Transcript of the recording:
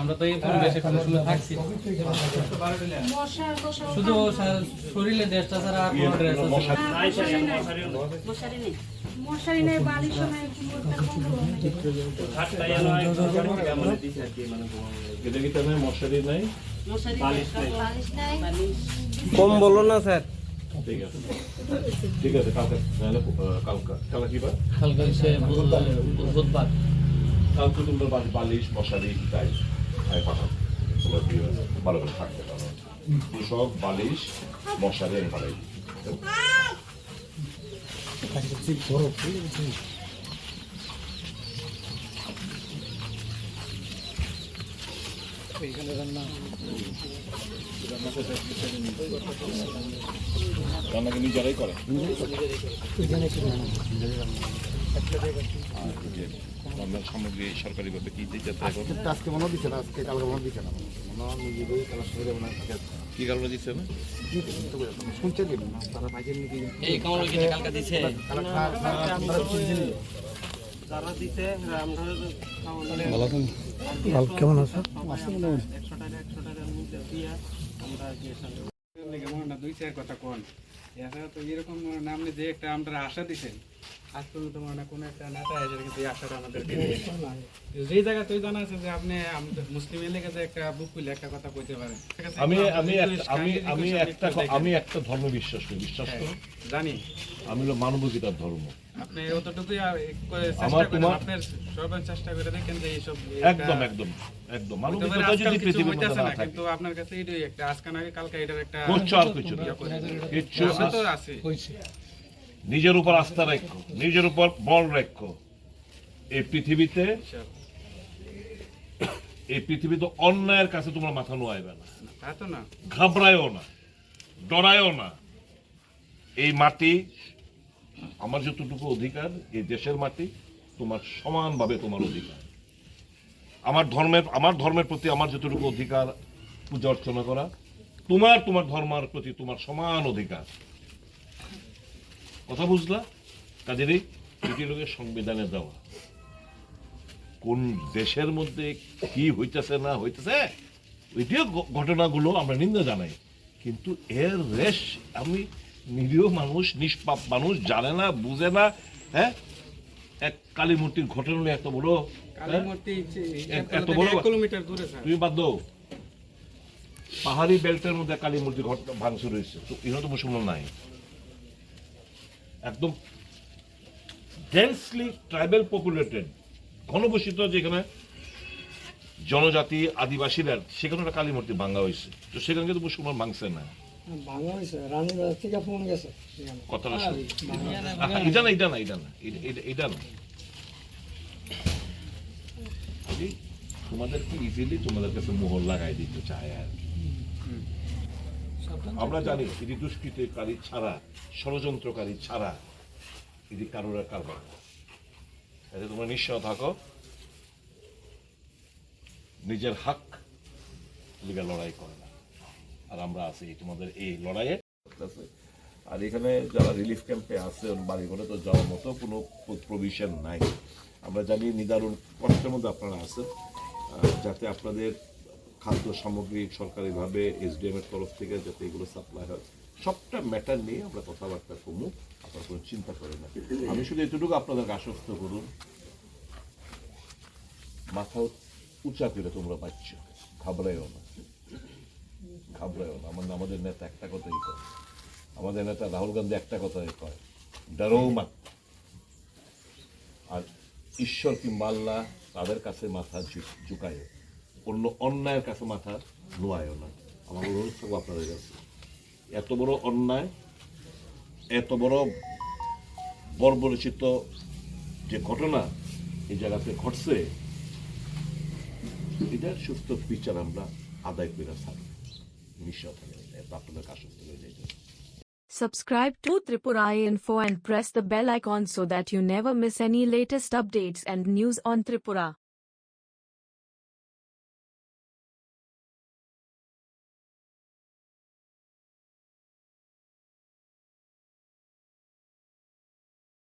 আমরা তো এই পরিবেশে কোনো থাকছি। শুধু শরীরে দেশটা ছাড়া আর কোনো ড্রেস মশারি নেই নেই মশারি কম বলো না স্যার। ঠিক আছে ঠিক আছে কালকে তাহলে কালকে কি বার? কালকে বুধবার। কালকে তোমরা বালি- বালিশ মশারি তাই তাই পাঠাবো তোমরা ভালো করে থাকতে পারো। সব বালিশ মশারি আমি পাঠাই দিই। রান্না কি নিজেরাই করে। রান্নার সামগ্রী সরকারিভাবে কি দিতে আজকে মনে দিচ্ছে না আজকে কালকে মনে দিচ্ছে না। মনে নিজেদের কালার সঙ্গে কি কারণে দিচ্ছে না? শুনছে তারা পাইছেন নাকি এই কামড় কালকে দিছে। যারা দিতে আমরা কেমন আছে একশো টাকা একশো টাকার মধ্যে দিয়ে আমরা কথা কোন। এছাড়া তো এরকম আপনি যে একটা আমরা আশা দিছেন। আজ পর্যন্ত মনে হয় কোনো একটা নেতা এসে কিন্তু এই আশাটা আমাদের যে জায়গা তুই জানা আছে যে আপনি মুসলিম এলাকা একটা বুক খুলে একটা কথা কইতে পারেন। আমি আমি আমি আমি একটা আমি একটা ধর্ম বিশ্বাস করি বিশ্বাস হ্যাঁ, জানি। আমি হলো মানবিকতার ধর্ম। আপনি অতটুকুই চেষ্টা আমার তোমার- আপনার চেষ্টা করে দেখেন যে এইসব একদম একদম একদম। মানবিকতা যদি কিছু পৃথিবীর মধ্যে না না, থাকে। কিন্তু আপনার কাছে এটাই একটা আজকে নাকি কালকে এটার একটা কিছু না। ইয়া আছে তো আছে। নিজের উপর আস্থা রাখো নিজের উপর বল রাখো। এই পৃথিবীতে এই পৃথিবীতে অন্যায়ের কাছে তোমার মাথা নোয়াইবে না। ঘাবড়ায়ও না ডরায়ও না। এই মাটি আমার যতটুকু অধিকার এই দেশের মাটি তোমার সমানভাবে তোমার অধিকার। আমার ধর্মের আমার ধর্মের প্রতি আমার যতটুকু অধিকার পূজা অর্চনা করা তোমার তোমার ধর্মের প্রতি তোমার সমান অধিকার। কথা বুঝলা? কাজেরই এটি লোকের সংবিধানে দেওয়া। কোন দেশের মধ্যে কি হইতেছে না হইতেছে ওইটিও ঘটনাগুলো আমরা নিন্দা জানাই। কিন্তু এর রেশ আমি নিরীহ মানুষ নিষ্পাপ মানুষ জানে না বুঝে না হ্যাঁ? এক কালী মূর্তির ঘটনা এত বড় হ্যাঁ? এত- বড় কিলোমিটার দূরে তুমি বাদ দাও। পাহাড়ি বেল্টের মধ্যে কালী মূর্তি ঘটনা ভাঙচুর হয়েছে তো এখানে তো মুসলমান নাই। একদম ডেন্সলি ট্রাইবেল পপুলেটেড ঘনবসিত যেখানে জনজাতি আদিবাসীরা সেখানে একটা কালী মূর্তি ভাঙা হয়েছে। তো সেখানে কিন্তু মুসলমান ভাঙছে না। কথাটা এটা এটা এটা এটা- না। এই তোমাদেরকে ইজিলি তোমাদের কাছে মোহর লাগাই দিতে চায় আর কি। আমরা জানি এটি দুষ্কৃতকারী ছাড়া, ষড়যন্ত্রকারী ছাড়া এটি কারোর কারবার এতে তোমরা নিশ্চয় থাকো। নিজের হাক লিগে লড়াই করে না। আর আমরা আছি তোমাদের এই লড়াইয়ে। আর এখানে যারা রিলিফ ক্যাম্পে আছে বাড়ি ঘরে তো যাওয়ার মতো কোনো প্রভিশন নাই। আমরা জানি নিদারুণ কষ্টের মধ্যে আপনারা আছেন। যাতে আপনাদের খাদ্য সামগ্রী সরকারিভাবে এসডিএম এর তরফ থেকে যাতে এগুলো সাপ্লাই হয়, সবটা ম্যাটার নিয়ে আমরা কথাবার্তা কমু, আপনারা কোনো চিন্তা করেন না। আমি শুধু এতটুকু আপনাদেরকে আশ্বস্ত করুন, মাথা উঁচা করে তোমরা পাচ্ছ ঘাবড়াইও না। ঘাবড়াইও না, আমার আমাদের নেতা একটা কথাই কয়। আমাদের নেতা রাহুল গান্ধী একটা কথাই কয় ডরো মত। আর ঈশ্বর কিংবা আল্লাহ তাদের কাছে মাথা ঝুঁকায় অন্য অন্যায়ের কাছে মাথা নোয়ায়ও না। আমার অনুরোধ থাকব আপনাদের কাছে। এত বড় অন্যায়, এত বড় বর্বরচিত যে ঘটনা এই জায়গাতে ঘটছে, এটার সুস্থ বিচার আমরা আদায় করে থাকব নিশ্চয় এত আপনাদের যাইতে Subscribe to Tripura Info and press the bell icon so that you never miss any latest updates and news on Tripura.